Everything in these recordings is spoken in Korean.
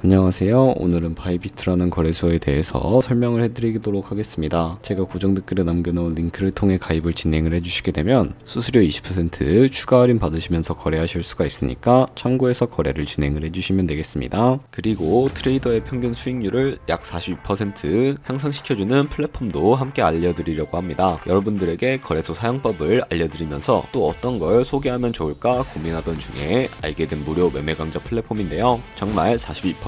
안녕하세요. 오늘은 바이비트라는 거래소에 대해서 설명을 해드리도록 하겠습니다. 제가 고정 댓글에 남겨놓은 링크를 통해 가입을 진행을 해주시게 되면 수수료 20% 추가 할인 받으시면서 거래하실 수가 있으니까 참고해서 거래를 진행을 해주시면 되겠습니다. 그리고 트레이더의 평균 수익률을 약 42% 향상시켜주는 플랫폼도 함께 알려드리려고 합니다. 여러분들에게 거래소 사용법을 알려드리면서 또 어떤 걸 소개하면 좋을까 고민하던 중에 알게 된 무료 매매 강좌 플랫폼인데요. 정말 42%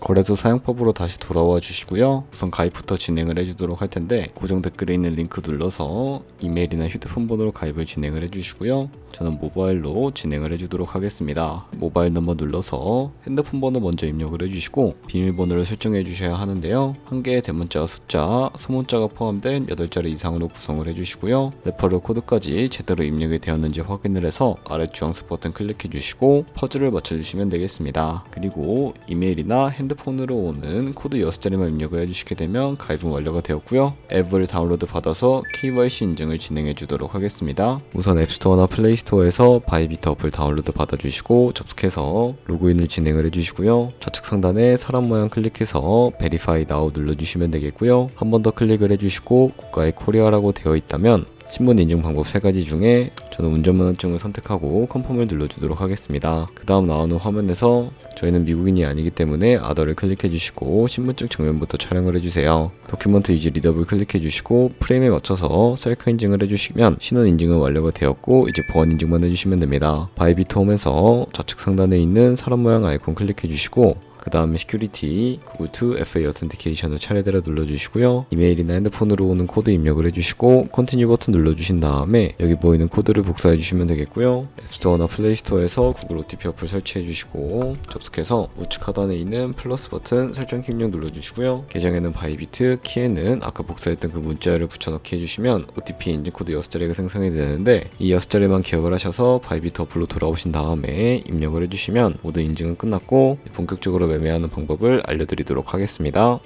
거래소 사용법으로 다시 돌아와 주시고요. 우선 가입부터 진행을 해주도록 할 텐데 고정 댓글에 있는 링크 눌러서 이메일이나 휴대폰 번호로 가입을 진행을 해주시고요. 저는 모바일로 진행을 해주도록 하겠습니다. 모바일 넘버 눌러서 핸드폰 번호 먼저 입력을 해주시고 비밀번호를 설정해 주셔야 하는데요. 한 개의 대문자 숫자, 소문자가 포함된 8자리 이상으로 구성을 해주시고요. 레퍼럴 코드까지 제대로 입력이 되었는지 확인을 해서 아래 주황색 버튼 클릭해 주시고 퍼즐을 맞춰주시면 되겠습니다. 그리고 이메일이나 핸드폰 으로 오는 코드 6자리만 입력을 해주시게 되면 가입은 완료가 되었고요. 앱을 다운로드 받아서 KYC 인증을 진행해 주도록 하겠습니다. 우선 앱스토어나 플레이스토어에서 바이비트 어플 다운로드 받아주시고 접속해서 로그인을 진행을 해주시고요. 좌측 상단에 사람 모양 클릭해서 베리파이 나우 눌러주시면 되겠고요. 한 번 더 클릭을 해주시고 국가의 코리아라고 되어 있다면 신분 인증 방법 세 가지 중에 저는 운전면허증을 선택하고 컨펌을 눌러주도록 하겠습니다. 그 다음 나오는 화면에서 저희는 미국인이 아니기 때문에 아더를 클릭해 주시고 신분증 정면부터 촬영을 해주세요. 도큐먼트 이지 리더블 클릭해 주시고 프레임에 맞춰서 셀카 인증을 해주시면 신원 인증은 완료가 되었고 이제 보안 인증만 해주시면 됩니다. 바이비트 홈에서 좌측 상단에 있는 사람 모양 아이콘 클릭해 주시고 그 다음에 시큐리티, 구글 투 FA 어텐티케이션을 차례대로 눌러주시고요. 이메일이나 핸드폰으로 오는 코드 입력을 해주시고 컨티뉴 버튼 눌러주신 다음에 여기 보이는 코드를 복사해 주시면 되겠고요. 앱스토어나 플레이스토어에서 구글 OTP 어플 설치해 주시고 접속해서 우측 하단에 있는 플러스 버튼 설정 입력 눌러주시고요. 계정에는 바이비트, 키에는 아까 복사했던 그 문자를 붙여넣기 해주시면 OTP 인증 코드 6자리가 생성이 되는데 이 6자리만 기억을 하셔서 바이비트 어플로 돌아오신 다음에 입력을 해주시면 모든 인증은 끝났고 본격적으로 매매하는 방법을 알려드리도록 하겠습니다.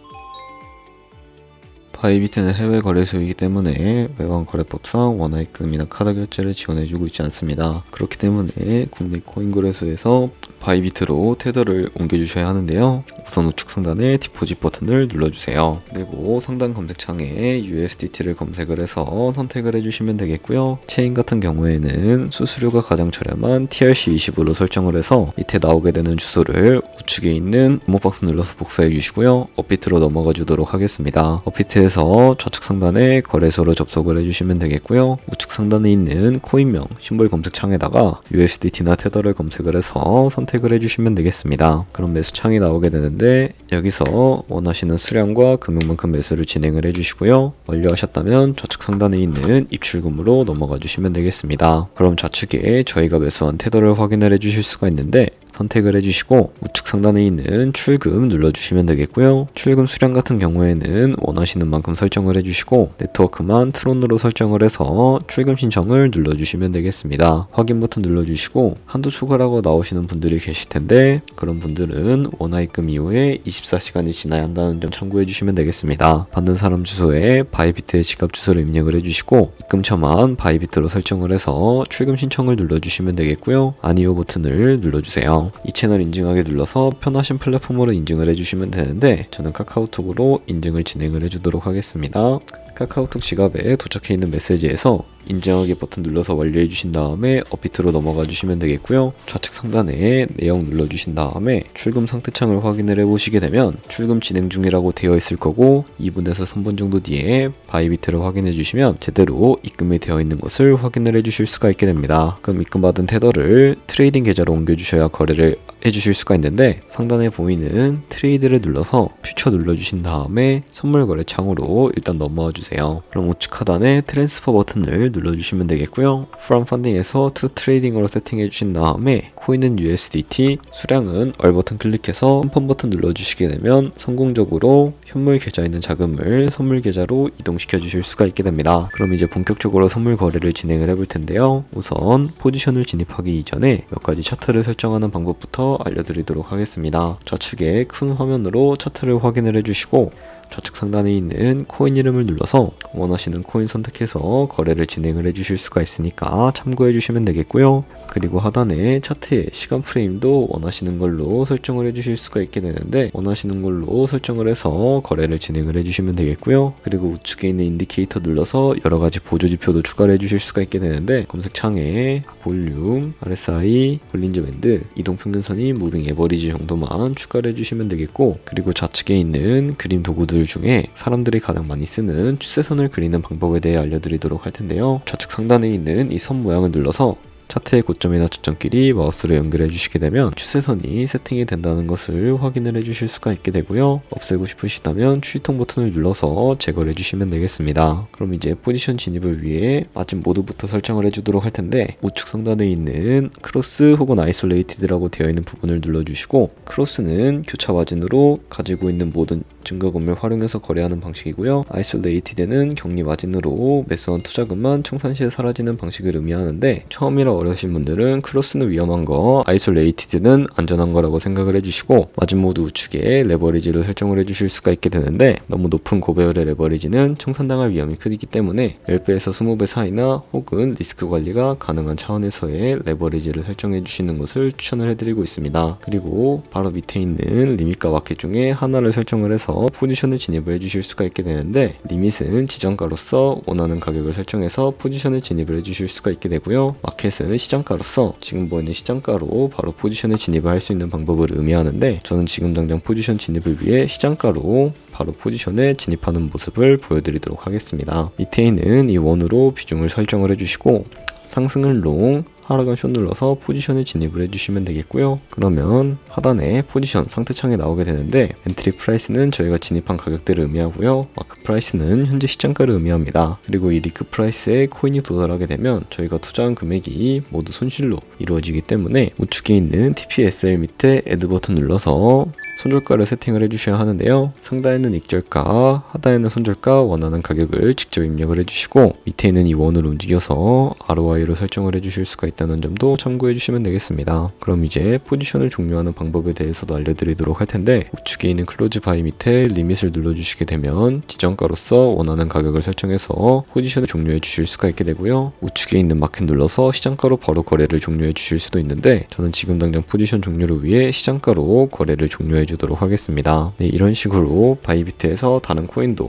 바이비트는 해외 거래소이기 때문에 외환 거래법상 원화입금이나 카드 결제를 지원해주고 있지 않습니다. 그렇기 때문에 국내 코인 거래소에서 바이비트로 테더를 옮겨주셔야 하는데요. 우선 우측 상단에 디포짓 버튼을 눌러주세요. 그리고 상단 검색창에 USDT를 검색을 해서 선택을 해주시면 되겠고요. 체인 같은 경우에는 수수료가 가장 저렴한 TRC20으로 설정을 해서 밑에 나오게 되는 주소를 우측에 있는 주목박스 눌러서 복사해 주시고요. 업비트로 넘어가 주도록 하겠습니다. 업비트에서 좌측 상단에 거래소로 접속을 해주시면 되겠고요. 우측 상단에 있는 코인명 심볼 검색창에다가 USDT나 테더를 검색을 해서 선택 을 해주시면 되겠습니다. 그럼 매수창이 나오게 되는데 여기서 원하시는 수량과 금액만큼 매수를 진행을 해주시고요. 완료하셨다면 좌측 상단에 있는 입출금으로 넘어가 주시면 되겠습니다. 그럼 좌측에 저희가 매수한 테더를 확인을 해주실 수가 있는데 선택을 해주시고 우측 상단에 있는 출금 눌러주시면 되겠고요. 출금 수량 같은 경우에는 원하시는 만큼 설정을 해주시고 네트워크만 트론으로 설정을 해서 출금 신청을 눌러주시면 되겠습니다. 확인 버튼 눌러주시고 한도 초과라고 나오시는 분들이 계실 텐데 그런 분들은 원화입금 이후에 24시간이 지나야 한다는 점 참고해 주시면 되겠습니다. 받는 사람 주소에 바이비트의 지갑 주소를 입력을 해주시고 입금처만 바이비트로 설정을 해서 출금 신청을 눌러주시면 되겠고요. 아니요 버튼을 눌러주세요. 이 채널 인증하게 눌러서 편하신 플랫폼으로 인증을 해주시면 되는데 저는 카카오톡으로 인증을 진행을 해주도록 하겠습니다. 카카오톡 지갑에 도착해 있는 메시지에서 인증하기 버튼 눌러서 완료해 주신 다음에 업비트로 넘어가 주시면 되겠고요. 좌측 상단에 내용 눌러 주신 다음에 출금 상태 창을 확인을 해 보시게 되면 출금 진행 중이라고 되어 있을 거고 2분에서 3분 정도 뒤에 바이비트를 확인해 주시면 제대로 입금이 되어 있는 것을 확인을 해 주실 수가 있게 됩니다. 그럼 입금받은 테더를 트레이딩 계좌로 옮겨 주셔야 거래를 해 주실 수가 있는데 상단에 보이는 트레이드를 눌러서 퓨처 눌러 주신 다음에 선물 거래 창으로 일단 넘어와 주세요. 그럼 우측 하단에 트랜스퍼 버튼을 눌러 주시면 되겠고요. From Funding에서 To Trading으로 세팅해 주신 다음에 코인 코인은 USDT, 수량은 얼 버튼 클릭해서 펌 버튼 눌러주시게 되면 성공적으로 현물 계좌에 있는 자금을 선물 계좌로 이동시켜 주실 수가 있게 됩니다. 그럼 이제 본격적으로 선물 거래를 진행을 해볼 텐데요. 우선 포지션을 진입하기 이전에 몇 가지 차트를 설정하는 방법부터 알려드리도록 하겠습니다. 좌측에 큰 화면으로 차트를 확인을 해주시고 좌측 상단에 있는 코인 이름을 눌러서 원하시는 코인 선택해서 거래를 진행을 해주실 수가 있으니까 참고해 주시면 되겠고요. 그리고 하단에 차트의 시간 프레임도 원하시는 걸로 설정을 해주실 수가 있게 되는데 원하시는 걸로 설정을 해서 거래를 진행을 해주시면 되겠고요. 그리고 우측에 있는 인디케이터 눌러서 여러 가지 보조 지표도 추가를 해주실 수가 있게 되는데 검색창에 볼륨, RSI, 볼린저 밴드, 이동 평균선이 무빙 에버리지 정도만 추가를 해주시면 되겠고 그리고 좌측에 있는 그림 도구들 중에 사람들이 가장 많이 쓰는 추세선을 그리는 방법에 대해 알려드리도록 할 텐데요. 좌측 상단에 있는 이 선 모양을 눌러서 차트의 고점이나 저점끼리 마우스로 연결해 주시게 되면 추세선이 세팅이 된다는 것을 확인을 해 주실 수가 있게 되고요. 없애고 싶으시다면 추이통 버튼을 눌러서 제거를 해 주시면 되겠습니다. 그럼 이제 포지션 진입을 위해 마진 모드부터 설정을 해 주도록 할 텐데 우측 상단에 있는 크로스 혹은 아이솔레이티드라고 되어 있는 부분을 눌러 주시고 크로스는 교차 마진으로 가지고 있는 모든 증거금을 활용해서 거래하는 방식이고요. 아이솔레이티드는 격리 마진으로 매수한 투자금만 청산 시에 사라지는 방식을 의미하는데 처음이라 어려우신 분들은 크로스는 위험한 거, 아이솔레이티드는 안전한 거라고 생각을 해주시고 마진 모드 우측에 레버리지를 설정을 해주실 수가 있게 되는데 너무 높은 고배열의 레버리지는 청산당할 위험이 크기 때문에 10배에서 20배 사이나 혹은 리스크 관리가 가능한 차원에서의 레버리지를 설정해 주시는 것을 추천을 해드리고 있습니다. 그리고 바로 밑에 있는 리밋과 마켓 중에 하나를 설정을 해서 포지션을 진입을 해주실 수가 있게 되는데 리밋은 지정가로서 원하는 가격을 설정해서 포지션을 진입을 해주실 수가 있게 되고요. 마켓은 시장가로서 지금 보이는 시장가로 바로 포지션을 진입을 할 수 있는 방법을 의미하는데 저는 지금 당장 포지션 진입을 위해 시장가로 바로 포지션에 진입하는 모습을 보여드리도록 하겠습니다. 밑에 있는 이 원으로 비중을 설정을 해주시고 상승을 롱, 하락은 숏 눌러서 포지션에 진입을 해주시면 되겠고요. 그러면 하단에 포지션 상태 창에 나오게 되는데 엔트리 프라이스는 저희가 진입한 가격대를 의미하고요. 마크 프라이스는 현재 시장가를 의미합니다. 그리고 이 리크 프라이스에 코인이 도달하게 되면 저희가 투자한 금액이 모두 손실로 이루어지기 때문에 우측에 있는 TPSL 밑에 애드 버튼 눌러서 손절가를 세팅을 해주셔야 하는데요. 상단에는 익절가, 하단에는 손절가 원하는 가격을 직접 입력을 해주시고 밑에 있는 이 원을 움직여서 ROI로 설정을 해주실 수가 있다는 점도 참고해 주시면 되겠습니다. 그럼 이제 포지션을 종료하는 방법에 대해서도 알려드리도록 할 텐데 우측에 있는 클로즈 바이 밑에 리밋을 눌러주시게 되면 지정가로서 원하는 가격을 설정해서 포지션을 종료해 주실 수가 있게 되고요. 우측에 있는 마켓 눌러서 시장가로 바로 거래를 종료해 주실 수도 있는데 저는 지금 당장 포지션 종료를 위해 시장가로 거래를 종료해 주도록 하겠습니다. 네, 이런 식으로 바이비트에서 다른 코인도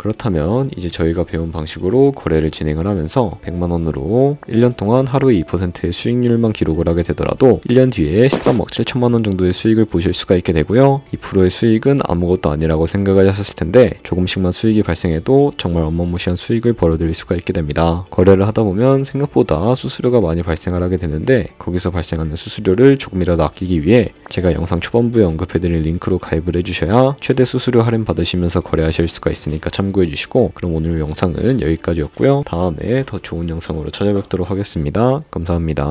그렇다면 이제 저희가 배운 방식으로 거래를 진행을 하면서 100만 원으로 1년 동안 하루에 2%의 수익률만 기록을 하게 되더라도 1년 뒤에 13억 7천만 원 정도의 수익을 보실 수가 있게 되고요. 2%의 수익은 아무것도 아니라고 생각을 하셨을 텐데 조금씩만 수익이 발생해도 정말 어마무시한 수익을 벌어들일 수가 있게 됩니다. 거래를 하다 보면 생각보다 수수료가 많이 발생을 하게 되는데 거기서 발생하는 수수료를 조금이라도 아끼기 위해 제가 영상 초반부에 언급해드린 링크로 가입을 해주셔야 최대 수수료 할인 받으시면서 거래하실 수가 있으니까 참고해 주시고 그럼 오늘 영상은 여기까지였고요. 다음에 더 좋은 영상으로 찾아뵙도록 하겠습니다. 감사합니다.